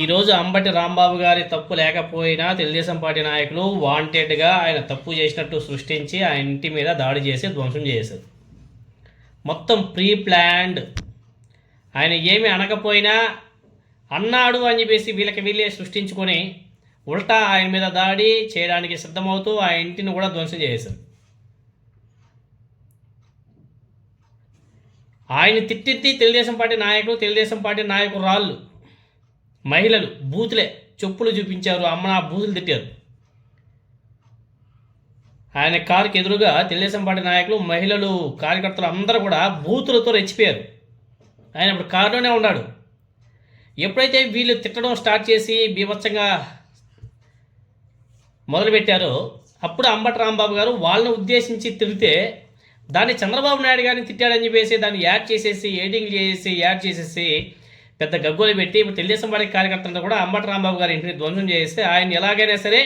ఈరోజు అంబటి రాంబాబు గారి తప్పు లేకపోయినా తెలుగుదేశం పార్టీ నాయకులు వాంటెడ్గా ఆయన తప్పు చేసినట్టు సృష్టించి ఆ ఇంటి మీద దాడి చేసి ధ్వంసం చేశారు. మొత్తం ప్రీ ప్లాన్డ్ ఆయన ఏమి అనకపోయినా అన్నాడు అని చెప్పేసి వీళ్ళకి వీళ్ళే సృష్టించుకొని ఉల్టా ఆయన మీద దాడి చేయడానికి సిద్ధమవుతూ ఆ ఇంటిని కూడా ధ్వంసం చేశారు. ఆయన తిట్టిద్ది తెలుగుదేశం పార్టీ నాయకులు తెలుగుదేశం పార్టీ నాయకులు రాళ్ళు మహిళలు బూతులే చెప్పులు చూపించారు అమ్మ నా బూతులు తిట్టారు. ఆయన కారుకి ఎదురుగా తెలుగుదేశం పార్టీ నాయకులు మహిళలు కార్యకర్తలు అందరూ కూడా బూతులతో రెచ్చిపోయారు. ఆయన ఇప్పుడు కారులోనే ఉన్నాడు. ఎప్పుడైతే వీళ్ళు తిట్టడం స్టార్ట్ చేసి బీభత్సంగా మొదలుపెట్టారో అప్పుడు అంబటి రాంబాబు గారు వాళ్ళని ఉద్దేశించి తిరిగితే దాన్ని చంద్రబాబు నాయుడు గారిని తిట్టాడని చెప్పేసి దాన్ని యాడ్ చేసేసి ఎడిటింగ్ చేసేసి యాడ్ చేసేసి పెద్ద గగ్గోలు పెట్టి ఇప్పుడు తెలుగుదేశం పార్టీ కార్యకర్తలను కూడా అంబటి రాంబాబు గారి ఇంటిని ధ్వంసం చేస్తే ఆయన ఎలాగైనా సరే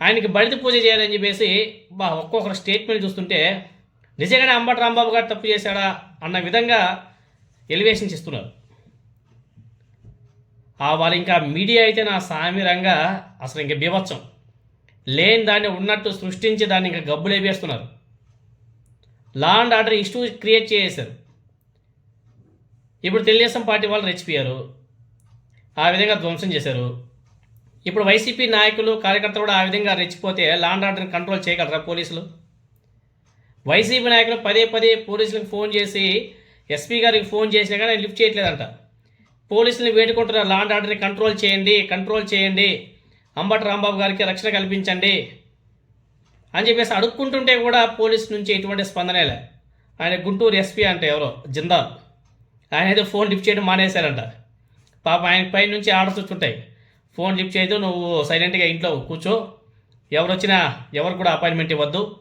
ఆయనకి బడిత పూజ చేయాలని చెప్పేసి బా ఒక్కొక్కరు స్టేట్మెంట్ చూస్తుంటే నిజంగానే అంబటి రాంబాబు గారు తప్పు చేశాడా అన్న విధంగా ఎలివేషన్స్ ఇస్తున్నారు ఆ వాళ్ళు ఇంకా మీడియా అయితే నా సామిరంగా అసలు ఇంకా బీభత్సం. లేని దాన్ని ఉన్నట్టు సృష్టించి దాన్ని ఇంకా గబ్బులేపేస్తున్నారు law and order issue create చేసేశారు ఇప్పుడు తెలుగుదేశం పార్టీ వాళ్ళు రెచ్చిపోయారు. ఆ విధంగా ధ్వంసం చేశారు. ఇప్పుడు వైసీపీ నాయకులు కార్యకర్తలు కూడా ఆ విధంగా రెచ్చిపోతే లాండ్ ఆర్డర్ని కంట్రోల్ చేయగలరా పోలీసులు? వైసీపీ నాయకులు పదే పదే పోలీసులకు ఫోన్ చేసి ఎస్పీ గారికి ఫోన్ చేసినా కానీ లిఫ్ట్ చేయట్లేదంట. పోలీసులు వేడుకుంటున్నారు లాండ్ ఆర్డర్ని కంట్రోల్ చేయండి కంట్రోల్ చేయండి. అంబటి రాంబాబు గారికి రక్షణ కల్పించండి. అని చెప్పేసి అడుక్కుంటుంటే కూడా పోలీస్ నుంచి ఎటువంటి స్పందనే లే. ఆయన గుంటూరు ఎస్పీ అంటే ఎవరో జిందాల్. ఆయన అయితే ఫోన్ లిఫ్ట్ చేయడం మానేశారంట. పాప ఆయన పై నుంచి ఆర్డర్స్ వచ్చుంటాయి ఫోన్ లిఫ్ట్ చేయదు నువ్వు సైలెంట్గా ఇంట్లో కూర్చో. ఎవరు వచ్చినా ఎవరు కూడా అపాయింట్మెంట్ ఇవ్వద్దు.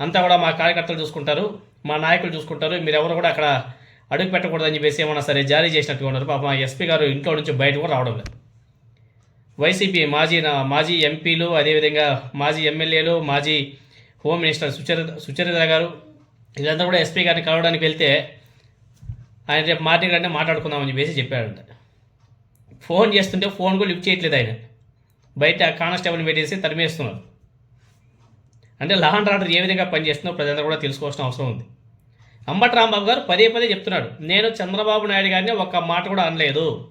అంతా కూడా మా కార్యకర్తలు చూసుకుంటారు మా నాయకులు చూసుకుంటారు. మీరు ఎవరు కూడా అక్కడ అడుగు పెట్టకూడదని చెప్పేసి ఏమన్నా సరే జారీ చేసినట్టుగా ఉన్నారు. పాప మా ఎస్పీ గారు ఇంట్లో నుంచి బయట కూడా రావడం లేదు. వైసీపీ మాజీ నా- మాజీ ఎంపీలు అదేవిధంగా మాజీ ఎమ్మెల్యేలు మాజీ హోమ్ మినిస్టర్ సుచరిత సుచరిత గారు ఇదంతా కూడా ఎస్పీ గారిని కలవడానికి వెళ్తే ఆయన రేపు మార్నింగ్ అంటే మాట్లాడుకుందామని చెప్పేసి చెప్పాడంట. ఫోన్ చేస్తుంటే ఫోన్ కూడా లిఫ్ట్ చేయట్లేదు ఆయన. బయట కానిస్టేబుల్ని పెట్టేసి తరిమేస్తున్నారు. అంటే లా అండ్ ఆర్డర్ ఏ విధంగా పనిచేస్తుందో ప్రజలందరూ కూడా తెలుసుకోవాల్సిన అవసరం ఉంది. అంబటి రాంబాబు గారు పదే పదే చెప్తున్నాడు. నేను చంద్రబాబు నాయుడు గారిని ఒక్క మాట కూడా అనలేదు.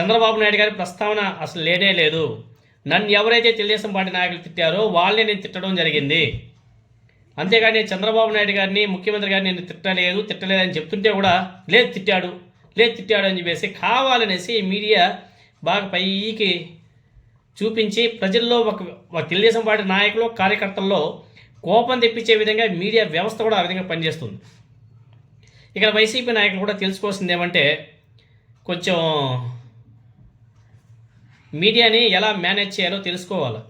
చంద్రబాబు నాయుడు గారి ప్రస్తావన అసలు లేనే లేదు. నన్ను ఎవరైతే తెలుగుదేశం పార్టీ నాయకులు తిట్టారో వాళ్ళని నేను తిట్టడం జరిగింది. అంతేగాని చంద్రబాబు నాయుడు గారిని ముఖ్యమంత్రి గారిని నేను తిట్టలేదు తిట్టలేదని చెప్తుంటే కూడా లేదు తిట్టాడు లేదు తిట్టాడు అని చెప్పేసి కావాలనేసి మీడియా బాగా పైకి చూపించి ప్రజల్లో ఒక తెలుగుదేశం పార్టీ నాయకులు కార్యకర్తల్లో కోపం తెప్పించే విధంగా మీడియా వ్యవస్థ కూడా ఆ విధంగా పనిచేస్తుంది. ఇక్కడ వైసీపీ నాయకులు కూడా తెలుసుకోవాల్సింది ఏమంటే కొంచెం మీడియాని ఎలా మేనేజ్ చేయాలో తెలుసుకోవాలి.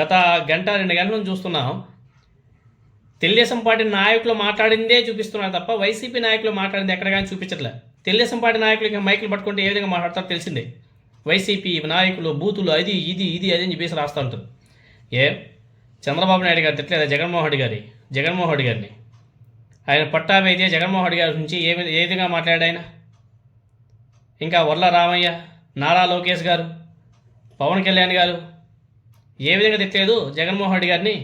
గత గంట రెండు గంటల నుంచి చూస్తున్నాం. తెలుగుదేశం పార్టీ నాయకులు మాట్లాడిందే చూపిస్తున్నారు తప్ప వైసీపీ నాయకులు మాట్లాడింది ఎక్కడ కానీ చూపించట్లే. తెలుగుదేశం పార్టీ నాయకులు ఇంకా మైకులు పట్టుకుంటే ఏ విధంగా మాట్లాడతారో తెలిసిందే. వైసీపీ నాయకులు బూతులు అది ఇది ఇది అది అని చెప్పేసి రాస్తూ ఉంటారు. ఏ? చంద్రబాబు నాయుడు గారు తిట్టలేదా జగన్మోహన్ రెడ్డి గారి జగన్మోహన్ రెడ్డి గారిని. ఆయన పట్టాబైతే జగన్మోహన్ రెడ్డి గారి నుంచి ఏ ఏ విధంగా మాట్లాడాడు ఆయన? ఇంకా వర్ల రామయ్య నారా లోకేష్ గారు పవన్ కళ్యాణ్ గారు ఏ విధంగా తిట్టలేదు జగన్మోహన్ రెడ్డి గారిని.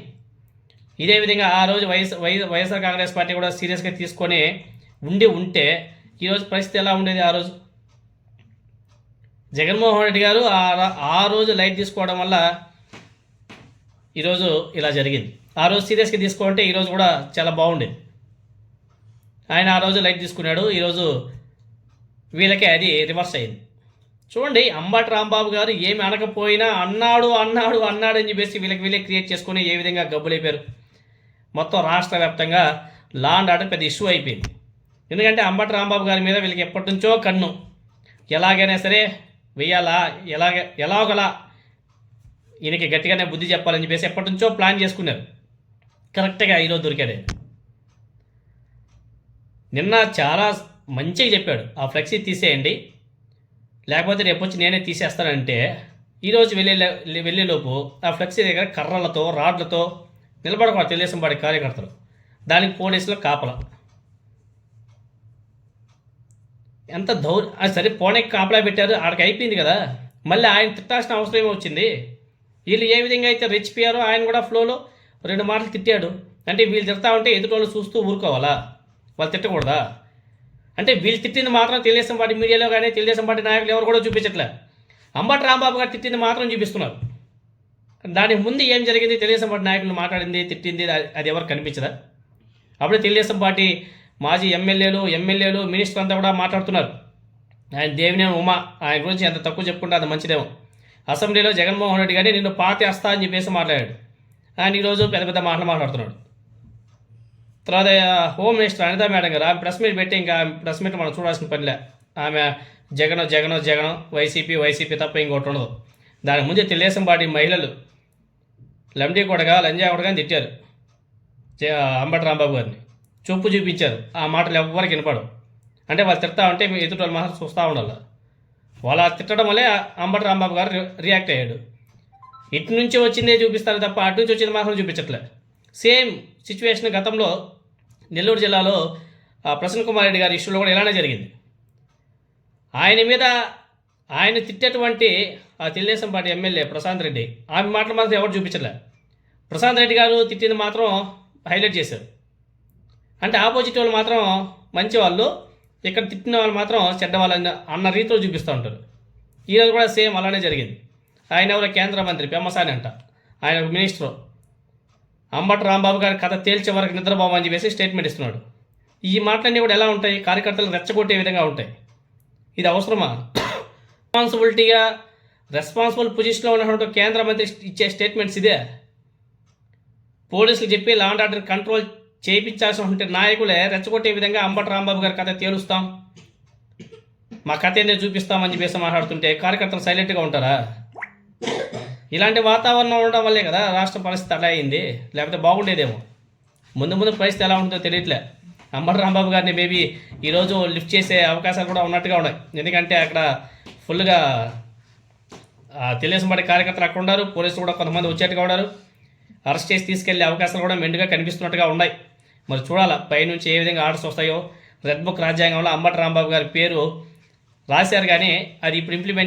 ఇదే విధంగా ఆ రోజు వైఎస్ వై వైఎస్ఆర్ కాంగ్రెస్ పార్టీ కూడా సీరియస్గా తీసుకొని ఉండి ఉంటే ఈరోజు పరిస్థితి ఎలా ఉండేది ఆ రోజు? జగన్మోహన్ రెడ్డి గారు ఆ ఆ రోజు లైట్ తీసుకోవడం వల్ల ఈరోజు ఇలా జరిగింది. ఆ రోజు సీరియస్గా తీసుకుంటే ఈరోజు కూడా చాలా బాగుండేది. ఆయన ఆ రోజు లైట్ తీసుకున్నాడు. ఈరోజు వీళ్ళకే అది రివర్స్ అయింది. చూడండి అంబటి రాంబాబు గారు ఏమి అనకపోయినా అన్నాడు అన్నాడు అన్నాడు అని చెప్పేసి వీళ్ళకి వీళ్ళే క్రియేట్ చేసుకుని ఏ విధంగా గబ్బులైపోయారు. మొత్తం రాష్ట్ర వ్యాప్తంగా లాండ్ ఆర్డర్ పెద్ద ఇష్యూ అయిపోయింది. ఎందుకంటే అంబటి రాంబాబు గారి మీద వీళ్ళకి ఎప్పటి నుంచో కన్ను. ఎలాగైనా సరే వెయ్యాలా ఎలాగ ఎలాగలా ఈయనకి గట్టిగానే బుద్ధి చెప్పాలని చెప్పేసి ఎప్పటి నుంచో ప్లాన్ చేసుకున్నారు కరెక్ట్గా ఈరోజు దొరికాడే. నిన్న చాలా మంచిగా చెప్పాడు. ఆ ఫ్లెక్సీ తీసేయండి. లేకపోతే రేపు వచ్చి నేనే తీసేస్తానంటే ఈరోజు వెళ్ళే వెళ్ళేలోపు ఆ ఫ్లెక్సీ దగ్గర కర్రలతో రాడ్లతో నిలబడకూడదు తెలుగుదేశం పార్టీ కార్యకర్తలు. దానికి పోలీసులు కాపల. ఎంత దౌ అది సరే పోనీ కాపలా పెట్టారు ఆడికి అయిపోయింది కదా. మళ్ళీ ఆయన తిట్టాల్సిన అవసరం ఏమో వచ్చింది. వీళ్ళు ఏ విధంగా అయితే రెచ్చిపోయారో ఆయన కూడా ఫ్లోలో రెండు మాటలు తిట్టాడు. అంటే వీళ్ళు తిడతా ఉంటే ఎదుటోళ్ళు చూస్తూ ఊరుకోవాలా? వాళ్ళు తిట్టకూడదా? అంటే వీళ్ళు తిట్టింది మాత్రం తెలుగుదేశం పార్టీ మీడియాలో కానీ తెలుగుదేశం పార్టీ నాయకులు ఎవరు కూడా చూపించట్లే. అంబటి రాంబాబు గారు తిట్టింది మాత్రం చూపిస్తున్నారు. దానికి ముందు ఏం జరిగింది? తెలుగుదేశం పార్టీ నాయకులు మాట్లాడింది తిట్టింది అది- అది ఎవరు కనిపించదా? అప్పుడే తెలుగుదేశం పార్టీ మాజీ ఎమ్మెల్యేలు ఎమ్మెల్యేలు మినిస్టర్ అంతా కూడా మాట్లాడుతున్నారు. ఆయన దేవినేని ఉమా ఆయన గురించి ఎంత తక్కువ చెప్పుకుంటే అది మంచిదేమో. అసెంబ్లీలో జగన్మోహన్ రెడ్డి గారిని నిన్ను పాతేస్తా అని చెప్పేసి మాట్లాడాడు. ఆయన ఈరోజు పెద్ద పెద్ద మాటలు మాట్లాడుతున్నాడు. తర్వాత హోమ్ మినిస్టర్ అనితా మేడం గారు ఆమె ప్రెస్ మీట్ పెట్టి ఇంకా ప్రెస్ మీట్ మనం చూడాల్సిన పనిలే ఆమె జగన్ జగన్ జగన్ వైసీపీ వైసీపీ తప్ప ఇంకోటి ఉండదు. దానికి ముందే తెలుగుదేశం పార్టీ మహిళలు లండి కొడగా లంజా కొడగా అని తిట్టారు. అంబటి రాంబాబు గారిని. చూపు చూపించారు. ఆ మాటలు ఎవ్వరికి వినపడవు. అంటే వాళ్ళు తిడతా ఉంటే మీ ఎదుటి వాళ్ళు మాత్రం చూస్తూ ఉండాలి. వాళ్ళు తిట్టడం వల్లే అంబటి రాంబాబు గారు రియాక్ట్ అయ్యాడు. ఇటు నుంచి వచ్చిందే చూపిస్తారు తప్ప అటు నుంచి వచ్చింది మాత్రం చూపించట్లే. సేమ్ సిచ్యువేషన్ గతంలో నెల్లూరు జిల్లాలో ప్రసన్న కుమార్ రెడ్డి గారి ఇష్యూలో కూడా ఇలానే జరిగింది. ఆయన మీద ఆయన తిట్టేటువంటి ఆ తెలుగుదేశం పార్టీ ఎమ్మెల్యే ప్రశాంత్ రెడ్డి ఆమె మాటలు మాత్రం ఎవరు చూపించలే. ప్రశాంత్ రెడ్డి గారు తిట్టింది మాత్రం హైలైట్ చేశారు. అంటే ఆపోజిట్ వాళ్ళు మాత్రం మంచి వాళ్ళు ఇక్కడ తిట్టిన వాళ్ళు మాత్రం చెడ్డ వాళ్ళని అన్న రీతిలో చూపిస్తూ ఉంటారు. ఈరోజు కూడా సేమ్ అలానే జరిగింది. ఆయన ఎవరో కేంద్ర మంత్రి పెమ్మసాని అంట. ఆయన ఒక మినిస్టర్. అంబటి రాంబాబు గారి కథ తేల్చే వరకు నిద్రబాబు అని చెప్పేసి స్టేట్మెంట్ ఇస్తున్నాడు. ఈ మాటలన్నీ కూడా ఎలా ఉంటాయి? కార్యకర్తలు రెచ్చగొట్టే విధంగా ఉంటాయి. ఇది అవసరమా? రెస్పాన్సిబిలిటీగా రెస్పాన్సిబుల్ పొజిషన్లో ఉన్నటువంటి కేంద్ర మంత్రి ఇచ్చే స్టేట్మెంట్స్ ఇదే. పోలీసులు చెప్పి లా అండ్ ఆర్డర్ కంట్రోల్ చేయించాల్సిన నాయకులే రెచ్చగొట్టే విధంగా అంబటి రాంబాబు గారి కథ తేలుస్తాం. మా కథ ఏందో చూపిస్తామని చెప్పేసి మాట్లాడుతుంటే కార్యకర్తలు సైలెంట్గా ఉంటారా? ఇలాంటి వాతావరణం ఉండడం వల్లే కదా రాష్ట్ర పరిస్థితి అలా అయింది. లేకపోతే బాగుండేదేమో. ముందు ముందు పరిస్థితి ఎలా ఉంటుందో తెలియట్లే. అంబటి రాంబాబు గారిని మేబీ ఈరోజు లిఫ్ట్ చేసే అవకాశాలు కూడా ఉన్నట్టుగా ఉన్నాయి. ఎందుకంటే అక్కడ ఫుల్గా ఆ తెలుగుదేశం పార్టీ కార్యకర్తలు అక్కడ ఉన్నారు. పోలీసులు కూడా కొంతమంది వచ్చేట్టుగా ఉన్నారు. అరెస్ట్ చేసి తీసుకెళ్ళే అవకాశాలు కూడా మెండుగా కనిపిస్తున్నట్టుగా ఉన్నాయి. మరి చూడాలా పైనుంచి ఏ విధంగా ఆర్డర్స్ వస్తాయో. రెడ్ బుక్ రాజ్యాంగంలో అంబటి రాంబాబు గారి పేరు రాశారు కానీ అది ఇప్పుడు ఇంప్లిమెంట్